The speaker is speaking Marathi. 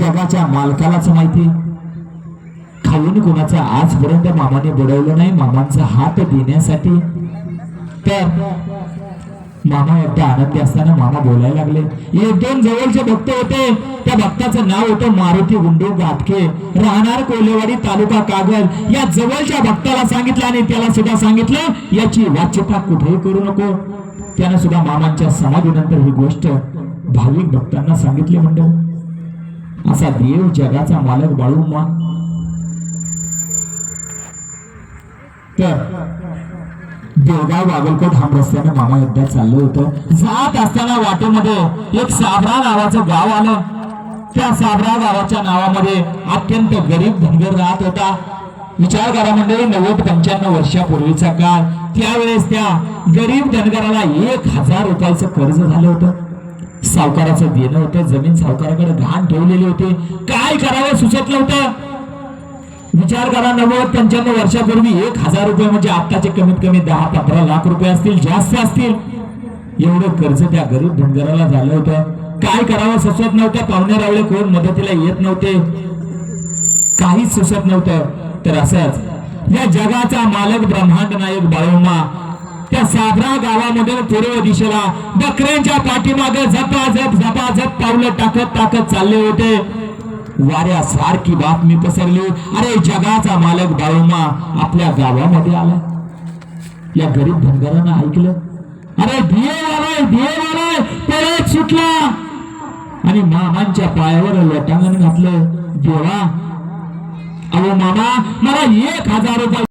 जगाच्या मालकालाच माहिती. खाऊन कुणाचा आजपर्यंत मामाने बुडवलं नाही मामांचा हात देण्यासाठी. तर मामा एकदा आनंदी असताना मामा बोलायला लागले एक दोन जवळचे भक्त होते त्या भक्ताचं नाव होतं मारुती गुंडू गाठके राहणार कोलेवाडी तालुका कागल. या जवळच्या भक्ताला सांगितलं आणि त्याला सुद्धा सांगितलं याची वाच्यता कुठेही करू नको. त्यानं सुद्धा मामांच्या समाधीनंतर ही गोष्ट भाविक भक्तांना सांगितली म्हणतो असा देव जगाचा मालक बाळूमा तर देवगाव बागलकोट हा रस्त्याने मामा एकदा चाललं होतं. जात असताना वाटेमध्ये एक साबरा नावाचं गाव आलं. त्या साबरा गावाच्या नावामध्ये अत्यंत गरीब धनगर राहत होता. विचार करा मंडळी नव्वद पंच्याण्णव वर्षापूर्वीचा काळ. त्यावेळेस त्या गरीब धनगराला एक हजार रुपयाचं कर्ज झालं होतं. सावकाराचं देणं होतं जमीन सावकाराकडे घाण ठेवलेली होती. काय करावं? सुचत नव्हतं. विचार करा नव्वद पंच्याण्णव वर्षापूर्वी एक हजार रुपये म्हणजे आत्ताचे कमीत कमी दहा पंधरा लाख रुपये असतील जास्त असतील. एवढं कर्ज त्या गरीब धनगराला झालं होतं. काय करावं? सुचत नव्हतं. पाहुणे रावळे कोण? मदतीला येत नव्हते. काहीच सुचत नव्हतं. तर असंच या जगाचा मालक ब्रह्मांड नायक बाळोमा साबरा गावामधून पूर्व दिशेला बकऱ्यांच्या पाठीमागे झपाझप झपाझप पावलं टाकत टाकत चालले होते. वाऱ्यासारखी बातमी पसरली. अरे जगाचा मालक बाळूमा आपल्या गावामध्ये आला. या गरीब धनगरानं ऐकलं. अरे देव आलाय देव आलाय परत सुटला. आणि मामांच्या पायावर लोटांगण घातलं. देवा अहो मामा मला एक हजार रुपये